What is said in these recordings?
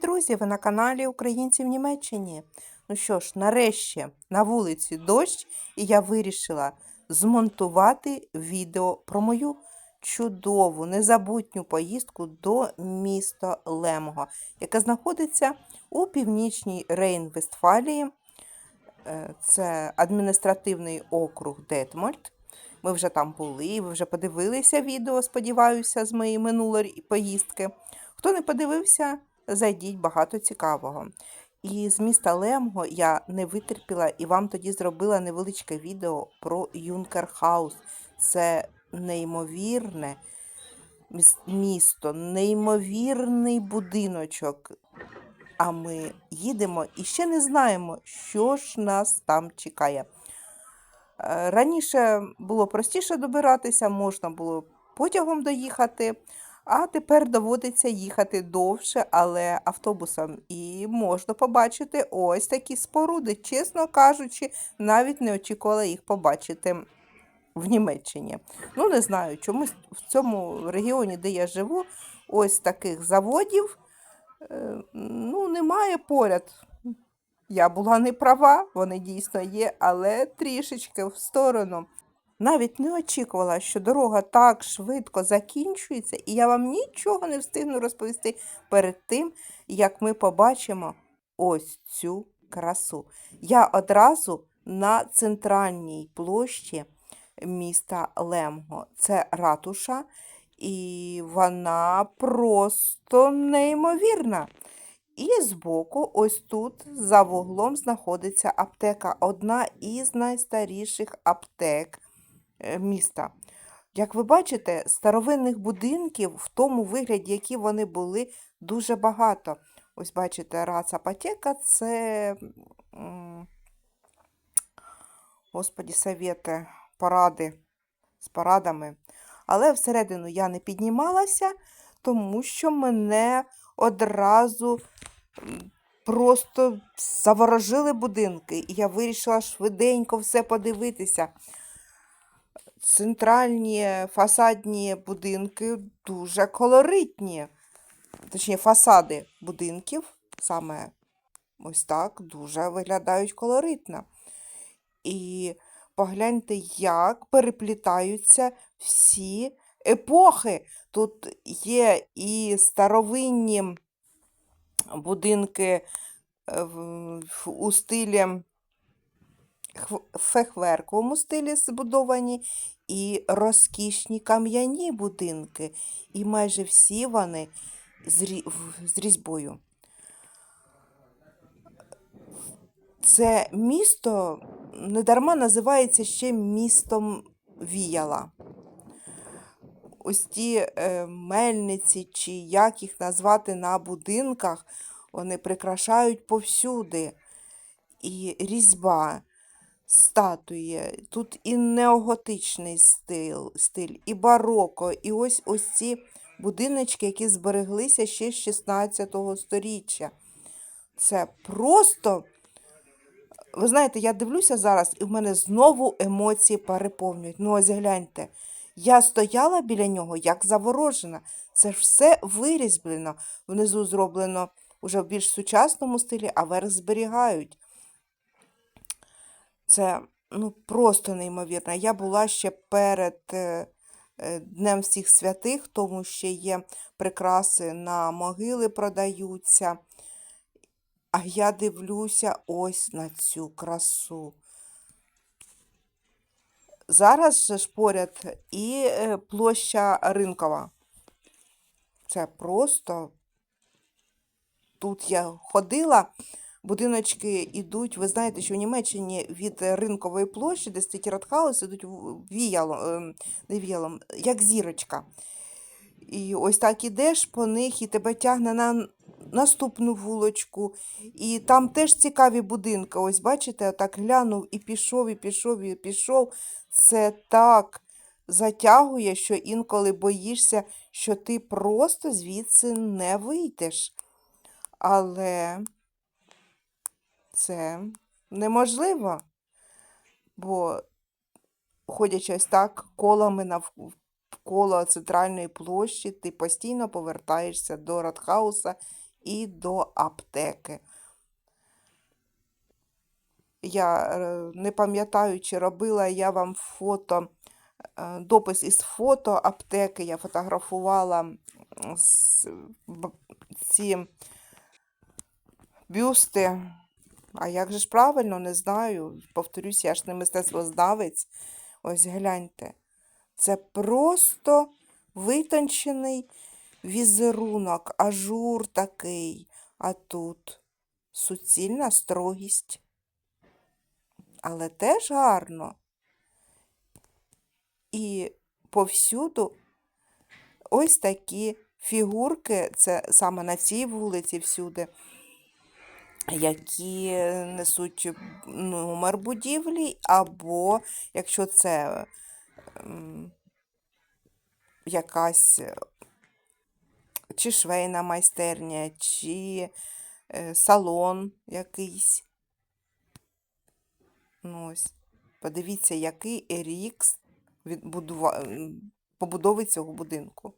друзі! Ви на каналі Українці в Німеччині. Ну що ж, нарешті на вулиці дощ, і я вирішила змонтувати відео про мою чудову, незабутню поїздку до міста Лемго, яке знаходиться у північній Рейн-Вестфалії. Е, Це адміністративний округ Детмольд. Ми вже там були, ви вже подивилися відео, сподіваюся, з моєї минулої поїздки. Хто не подивився, зайдіть багато цікавого. І з міста Лемго я не витерпіла і вам тоді зробила невеличке відео про Юнкер Хаус. Це неймовірне місто, неймовірний будиночок. А ми їдемо і ще не знаємо, що ж нас там чекає. Е, Раніше було простіше добиратися, можна було потягом доїхати, а тепер доводиться їхати довше, але автобусом. І можна побачити ось такі споруди. Чесно кажучи, навіть не очікувала їх побачити в Німеччині. Ну, не знаю, чомусь в цьому регіоні, де я живу, ось таких заводів е, ну, немає поряд. Я була не права, вони дійсно є, але трішечки в сторону. Навіть не очікувала, що дорога так швидко закінчується, і я вам нічого не встигну розповісти перед тим, як ми побачимо ось цю красу. Я одразу на центральній площі міста Лемго. Це ратуша, і вона просто неймовірна. І збоку, ось тут, за вуглом, знаходиться аптека. Одна із найстаріших аптек міста. Як ви бачите, старовинних будинків в тому вигляді, які вони були, дуже багато. Ось бачите, рацапотека це, господі, совєти, поради з порадами. Але всередину я не піднімалася, тому що мене одразу просто заворожили будинки. І я вирішила швиденько все подивитися. Центральні фасадні будинки дуже колоритні. Точніше, фасади будинків саме ось так дуже виглядають колоритно. І погляньте, як переплітаються всі епохи. Тут є і старовинні будинки е, у стилі фехверковому стилі збудовані, і розкішні кам'яні будинки. І майже всі вони з, різьбою. Це місто недарма називається ще містом Віяла. Ось ті е, мельниці, чи як їх назвати на будинках, вони прикрашають повсюди. І різьба, статуї, тут і неоготичний стиль, стиль, і бароко, і ось ось ці будиночки, які збереглися ще з 16 століття. Це просто. Ви знаєте, я дивлюся зараз, і в мене знову емоції переповнюють. Ну, ось гляньте. Я стояла біля нього, як заворожена. Це ж все вирізблено. Внизу зроблено уже в більш сучасному стилі, а верх зберігають. Це ну, просто неймовірно. Я була ще перед е, е, Днем всіх святих, тому ще є прикраси на могили продаються. А я дивлюся ось на цю красу. Зараз ж поряд і е, площа Ринкова. Це просто тут я ходила, будиночки йдуть. Ви знаєте, що в Німеччині від ринкової площі, де стоїть Радхаус, ідуть в- віялом, ем, не віялом, як зірочка. І ось так ідеш по них, і тебе тягне на наступну вулочку. І там теж цікаві будинки. Ось бачите, так глянув і пішов, і пішов, і пішов. Це так затягує, що інколи боїшся, що ти просто звідси не вийдеш. Але це неможливо, бо ходячи ось так колами навколо центральної площі, ти постійно повертаєшся до Радхауса і до аптеки. Я е, не пам'ятаю, чи робила я вам фото, е, допис із фото аптеки. Я фотографувала ці бюсти. А як же ж правильно, не знаю. Повторюсь, я ж не мистецтвознавець. Ось гляньте. Це просто витончений візерунок, ажур такий. А тут суцільна строгість. Але теж гарно. І повсюду ось такі фігурки, це саме на цій вулиці всюди, які несуть номер будівлі, або якщо це якась е, чи швейна майстерня, чи е, салон якийсь. Ну, ось. Подивіться, який рік побудови цього будинку.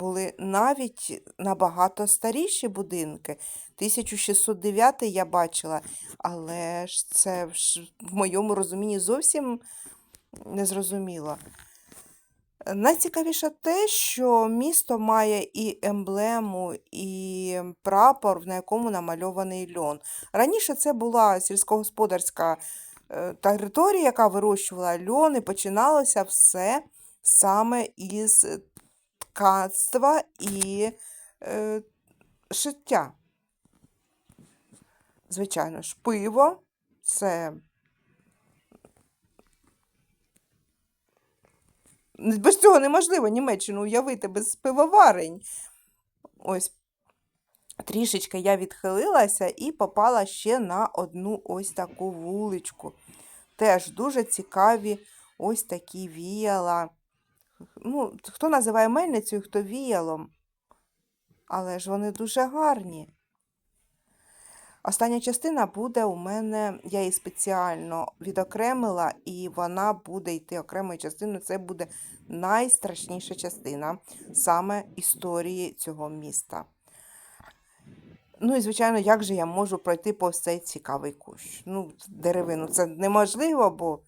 Були навіть набагато старіші будинки. 1609 я бачила, але ж це в моєму розумінні зовсім незрозуміло. Найцікавіше те, що місто має і емблему, і прапор, на якому намальований льон. Раніше це була сільськогосподарська е, територія, яка вирощувала льон, і починалося все саме із ткацтва і е, шиття. Звичайно ж, пиво це без цього неможливо Німеччину уявити без пивоварень. Ось трішечки я відхилилася і попала ще на одну ось таку вуличку. Теж дуже цікаві ось такі віяла. Ну, хто називає мельницею, хто віялом. Але ж вони дуже гарні. Остання частина буде у мене, я її спеціально відокремила, і вона буде йти окремою частиною. Це буде найстрашніша частина саме історії цього міста. Ну і, звичайно, як же я можу пройти повз цей цікавий кущ? Ну, деревину це неможливо, бо,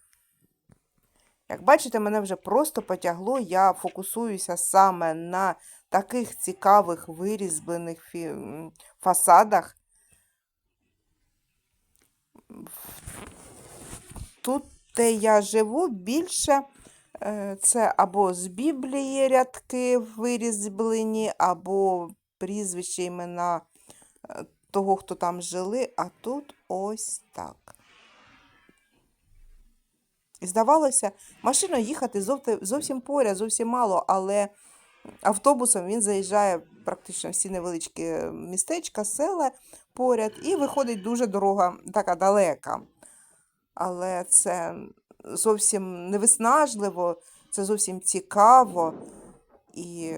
як бачите, мене вже просто потягло. Я фокусуюся саме на таких цікавих вирізблених фасадах. Тут, де я живу, більше е, це або з Біблії рядки вирізблені, або прізвища імена е, того, хто там жили, а тут ось так. Здавалося, машиною їхати зовсім поряд, зовсім мало, але автобусом він заїжджає практично всі невеличкі містечка, села поряд, і виходить дуже дорога така далека. Але це зовсім не виснажливо, це зовсім цікаво. І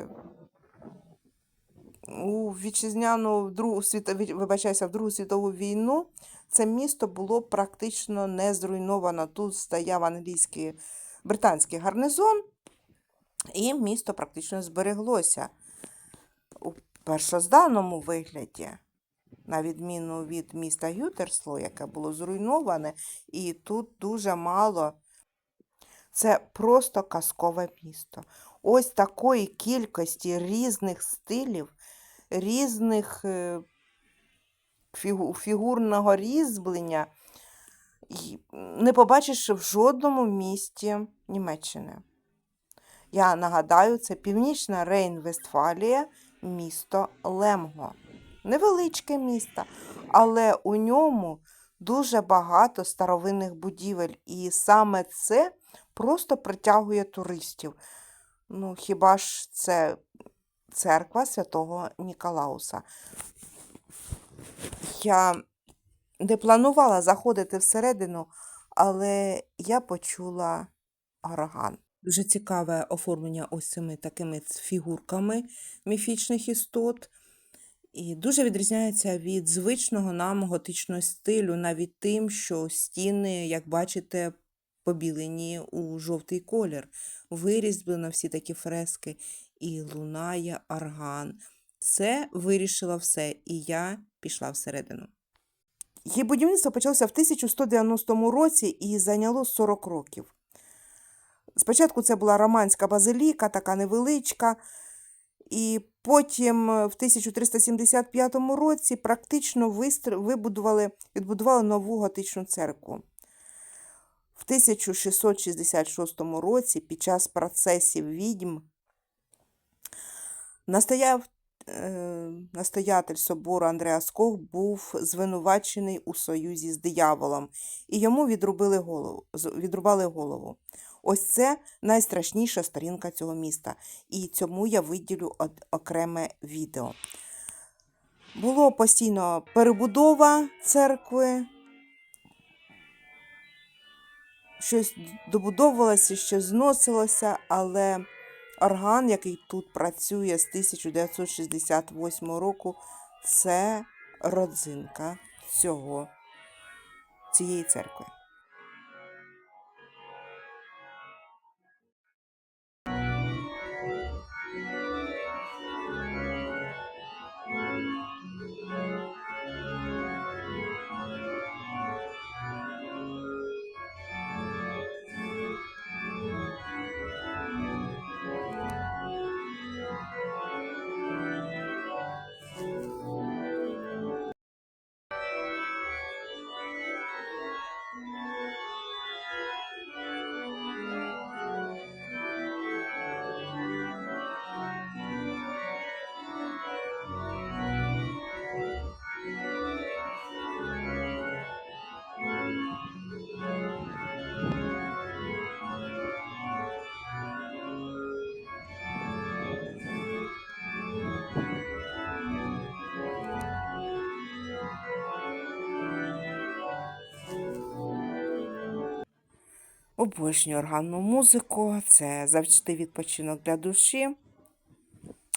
у вітчизняну Другу світо... ві- вибачаюся, в Другу світову війну це місто було практично не зруйновано. Тут стояв англійський британський гарнизон, і місто практично збереглося у першозданому вигляді, на відміну від міста Гютерсло, яке було зруйноване, і тут дуже мало. Це просто казкове місто. Ось такої кількості різних стилів, різних е, фігурного різьблення не побачиш в жодному місті Німеччини. Я нагадаю, це північна Рейн-Вестфалія, місто Лемго. Невеличке місто, але у ньому дуже багато старовинних будівель, і саме це просто притягує туристів. Ну, хіба ж це церква святого Ніколауса? Я не планувала заходити всередину, але я почула орган. Дуже цікаве оформлення ось цими такими фігурками міфічних істот. І дуже відрізняється від звичного нам готичного стилю, навіть тим, що стіни, як бачите, побілені у жовтий колір. Вирізблено всі такі фрески, і лунає орган. Це вирішило все, і я пішла всередину. Її будівництво почалося в 1190 році і зайняло 40 років. Спочатку це була романська базиліка, така невеличка, і потім е, в 1375 році практично вибудували, відбудували нову готичну церкву. В 1666 році під час процесів відьм настояв, настоятель собору Андреас Кох був звинувачений у союзі з дияволом, і йому відрубили голову, відрубали голову. Ось це найстрашніша сторінка цього міста, і цьому я виділю окреме відео. Було постійно перебудова церкви, щось добудовувалося, щось зносилося, але орган, який тут працює з 1968 року, це родзинка цього, цієї церкви. Обожнюю органну музику, це завжди відпочинок для душі.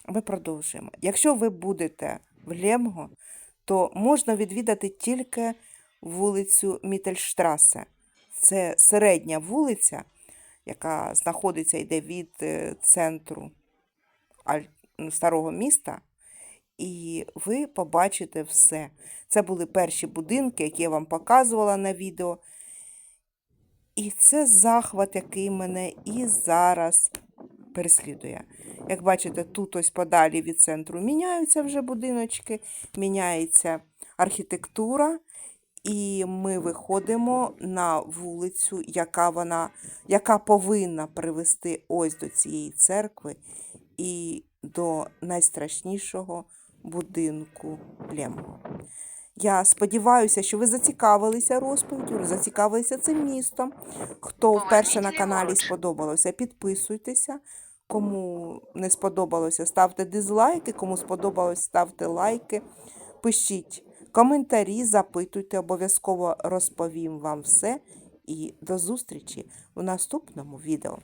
Ми продовжуємо. Якщо ви будете в Лемго, то можна відвідати тільки вулицю Мітельштрасе. Це середня вулиця, яка знаходиться йде від е, центру старого міста. І ви побачите все. Це були перші будинки, які я вам показувала на відео. І це захват, який мене і зараз переслідує. Як бачите, тут ось подалі від центру міняються вже будиночки, міняється архітектура, і ми виходимо на вулицю, яка вона, яка повинна привести ось до цієї церкви і до найстрашнішого будинку Лемго. Я сподіваюся, що ви зацікавилися розповіддю, зацікавилися цим містом. Хто вперше на каналі сподобалося, підписуйтеся. Кому не сподобалося, ставте дизлайки, кому сподобалось, ставте лайки. Пишіть коментарі, запитуйте, обов'язково розповім вам все. І до зустрічі в наступному відео.